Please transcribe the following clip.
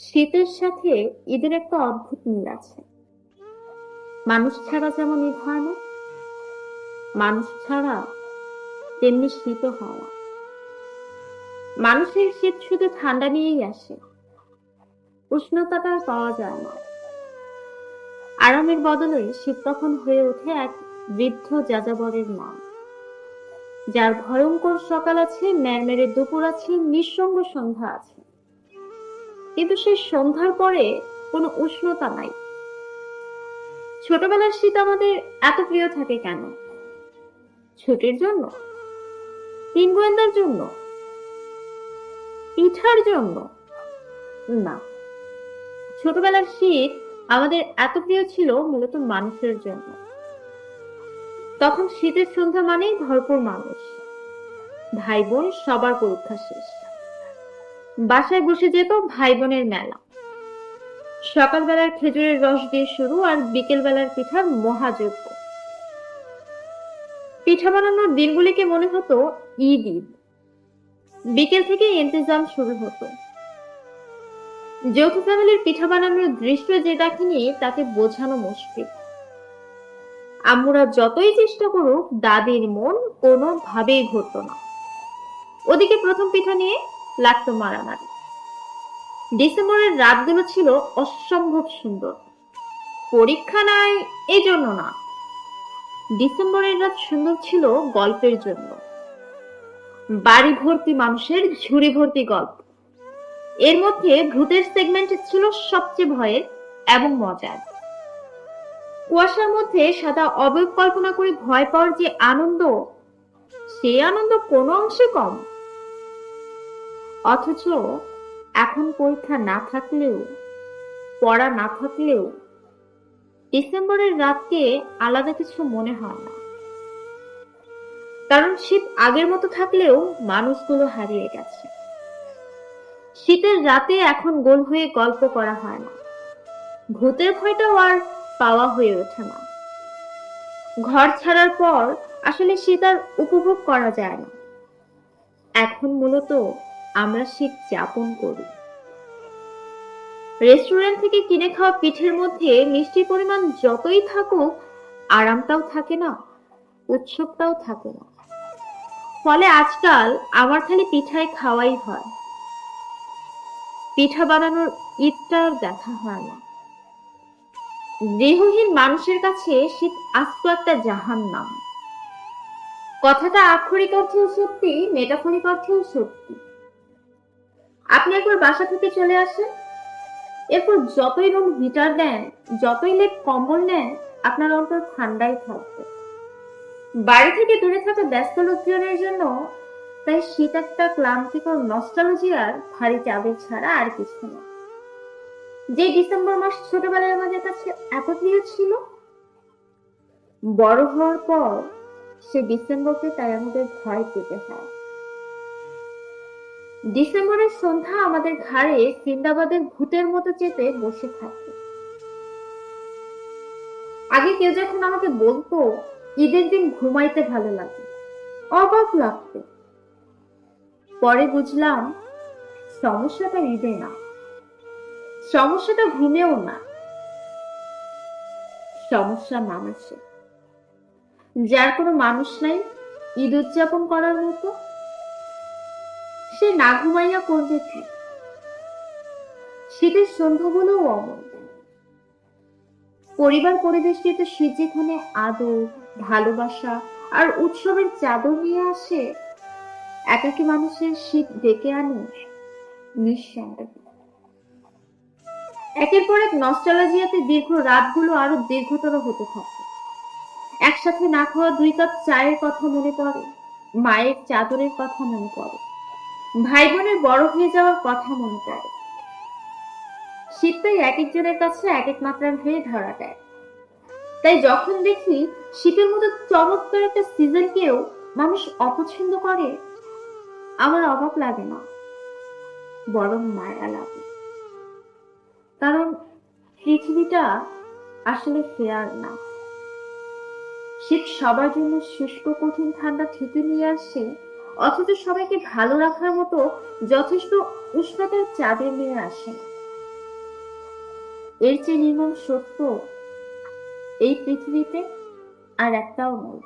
শীতের সাথে ঈদের একটা অদ্ভুত মিল আছে। মানুষ ছাড়া যেমন ঈদ হয় না মানুষ ছাড়া তেমনি শীত হওয়া। মানুষের শীত শুধু ঠান্ডা নিয়েই আসে, উষ্ণতাটা পাওয়া যায় না। আরামের বদলে শীত তখন হয়ে ওঠে এক বৃদ্ধ যাযাবরের নাম যার ভয়ঙ্কর সকাল আছে ম্যারমেরে দুপুর আছে, নিঃসঙ্গ সন্ধ্যা আছে। কিন্তু সেই সন্ধ্যার পরে কোনো উষ্ণতা নাই। ছোটবেলার শীত আমাদের এত প্রিয় থাকে কেন? ছুটির জন্য? তিন গোয়েন্দার জন্য? পিঠার জন্য? না। ছোটবেলার শীত আমাদের এত প্রিয় ছিল মূলত মানুষের জন্য। তখন শীতের সন্ধ্যা মানেই ভরপুর মানুষ। ভাই বোন সবার পরীক্ষা শেষ। বাসায় বসে যেত ভাই বোনের মেলা। সকালবেলার খেজুরের রস দিয়ে শুরু আর বিকেল বেলার পিঠার মহাযজ্ঞ। পিঠা বানানোর দিনগুলিকে মনে হতো ঈদ। ঈদ বিকেল থেকে ইন্তজাম শুরু হতো। যৌথ ফ্যামিলির পিঠা বানানোর দৃশ্য যে দেখেনি তাকে বোঝানো মুশকিল। আমরা যতই চেষ্টা করুক, দাদির মন কোনোভাবেই ঘটত না। ওদিকে প্রথম পিঠা নিয়ে লাগতো মারামারি ডিসেম্বরের রাতগুলো ছিল অসম্ভব সুন্দর। পরীক্ষা নাই এই জন্য না। ডিসেম্বরের রাত সুন্দর ছিল গল্পের জন্য। বাড়ি ভর্তি মানুষের ঝুড়ি ভর্তি গল্প। এর মধ্যে ভূতের সেগমেন্ট ছিল সবচেয়ে ভয়ের এবং মজার। কুয়াশার মধ্যে সাদা অবয়ব কল্পনা করে ভয় পাওয়ার যে আনন্দ, সেই আনন্দ কোনো অংশে কম। অথচ এখন পরীক্ষা না থাকলেও, পড়া না থাকলেও ডিসেম্বরের রাতকে আলাদা কিছু মনে হয় না। কারণ শীত আগের মতো থাকলেও মানুষগুলো হারিয়ে গেছে। শীতের রাতে এখন গোল হয়ে গল্প করা হয় না। ভূতের ভয়টাও আর পাওয়া হয়ে ওঠে না। ঘর ছাড়ার পর আসলে শীত আর উপভোগ করা যায় না। এখন মূলত আমরা শীত যাপন করি। রেস্টুরেন্ট থেকে কিনে খাওয়া পিঠের মধ্যে মিষ্টির পরিমাণ যতই থাকুক, আরামটাও থাকে না, উৎসবটাও থাকে না। ফলে আজকাল আমার খালি পিঠায় খাওয়াই হয়। পিঠা বানানোর ঈদটা দেখা হয় না। গৃহহীন মানুষের কাছে শীত আস্ত একটা জাহান নাম কথাটা আক্ষরিক অর্থেও সত্যি, মেটাফরিক অর্থেও সত্যি। আপনি একবার বাসা থেকে চলে আসেন। এরপর যতই রুম হিটার দেন, যতই লেপ কম্বল নেন, আপনার অন্তর ঠান্ডাই থাকবে। বাড়ি থেকে দূরে থাকা ব্যস্ত লোকজনের জন্য তাই শীত একটা ক্লান্তিকর নস্টালজিয়ার ভারী চাঁদের ছাড়া আর কিছু না। যে ডিসেম্বর মাস ছোটবেলায় আমাদের কাছে এত প্রিয় ছিল, বড় হওয়ার পর সে ডিসেম্বরকে তাই আমাদের ভয় পেতে হয়। ডিসেম্বরের সন্ধ্যা আমাদের ঘাড়ে সিন্দাবাদের ভূতের মতো চেপে বসে থাকে। আগে কেউ যখন আমাকে বলতো, ঈদের দিন ঘুমাইতে ভালো লাগে, অবাক লাগতো। পরে বুঝলাম, সমস্যাটা ঈদে না। সমস্যাটা ঘুমেও না। সমস্যা মানুষে যার কোনো মানুষ নাই, ঈদ উদযাপন করার মতো। সে না ঘুমাইয়া করবে কি শীতের সন্ধ্যাগুলোও অমন পরিবার পরিবেষ্টিত শীত যেখানে আদর, ভালোবাসা আর উৎসবের চাদর নিয়ে আসে, একাকী মানুষের শীত ডেকে আনে নিঃসন্দেহ একের পর এক নস্টালজিয়াতে দীর্ঘ রাতগুলো আরও দীর্ঘতর হতে থাকে। একসাথে না খাওয়া দুই কাপ চায়ের কথা মনে পড়ে, মায়ের চাদরের কথা মনে পড়ে। ভাই বোনের বড় হয়ে যাওয়ার কথা মনে পড়ে। শীতটাই এক একজনের কাছে এক এক মাত্রার হয়ে ধরা দেয়। তাই যখন দেখি শীতের মতো চমৎকার একটা সিজনকেও মানুষ অপছন্দ করে, আমার অবাক লাগে না, বরং মায়া লাগে। কারণ পৃথিবীটা আসলে ফেয়ার না। শীত সবার জন্য শুষ্ক, কঠিন, ঠান্ডা ঠিকই নিয়ে আসে অথচ সবাইকে ভালো রাখার মতো যথেষ্ট উষ্ণতার চাঁদের নিয়ে আসে। এর চেয়ে নির্মম সত্য এই পৃথিবীতে আর একটাও নয়।